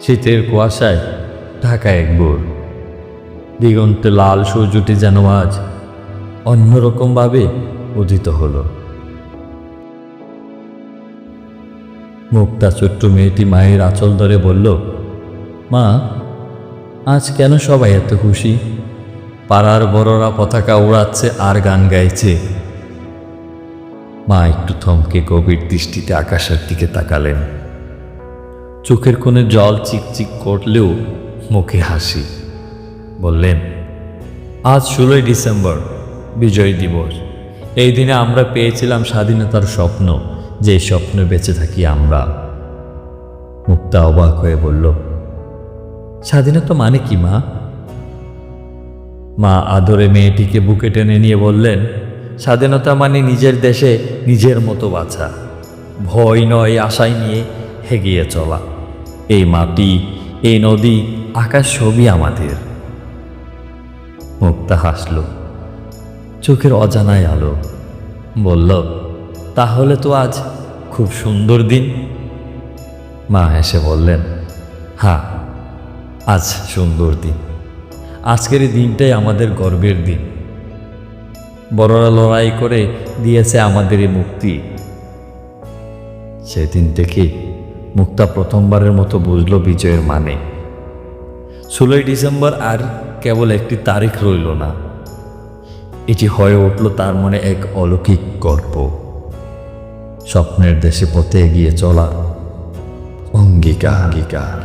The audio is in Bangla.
শীতের কুয়াশায় ঢাকা এক বোর। দিগন্তে লাল সূর্যটি যেন আজ অন্যরকমভাবে উদিত হলো। মুক্তা ছোট্ট মেয়েটি মায়ের আঁচল ধরে বলল, মা, আজ কেন সবাই এত খুশি? পাড়ার বড়রা পতাকা উড়াচ্ছে আর গান গাইছে। মা একটু থমকে গভীর দৃষ্টিতে আকাশের দিকে তাকালেন। চোখের কোণে জল চিকচিক করলেও মুখে হাসি। বললেন, আজ ষোলোই ডিসেম্বর, বিজয় দিবস। এই দিনে আমরা পেয়েছিলাম স্বাধীনতার স্বপ্ন, যে স্বপ্নে বেঁচে থাকি আমরা। মুক্তা অবাক হয়ে বলল, স্বাধীনতা মানে কি, মা? মা আদরে মেয়েটিকে বুকে টেনে নিয়ে বললেন, স্বাধীনতা মানে নিজের দেশে নিজের মতো বাঁচা ভয় নয়, আশায় নিয়ে হেগিয়ে চলা। এই মাটি, এই নদী, আকাশ সবই আমাদের। মুক্তা হাসল, চোখের অজানায় আলো। বলল, তাহলে তো আজ খুব সুন্দর দিন। মা হেসে বললেন হ্যাঁ আজ সুন্দর দিন। আজকের এই দিনটাই আমাদের গর্বের দিন। বড়রা লড়াই করে দিয়েছে আমাদের এই মুক্তি। সেদিন থেকে মুক্তা প্রথমবারের মতো বুঝল বিজয়ের মানে। ষোলোই ডিসেম্বর আর কেবল একটি তারিখ রইল না। এটি হয়ে উঠল তার মনে এক অলৌকিক গল্প স্বপ্নের দেশে পথে এগিয়ে চলা অঙ্গিকা অঙ্গিকা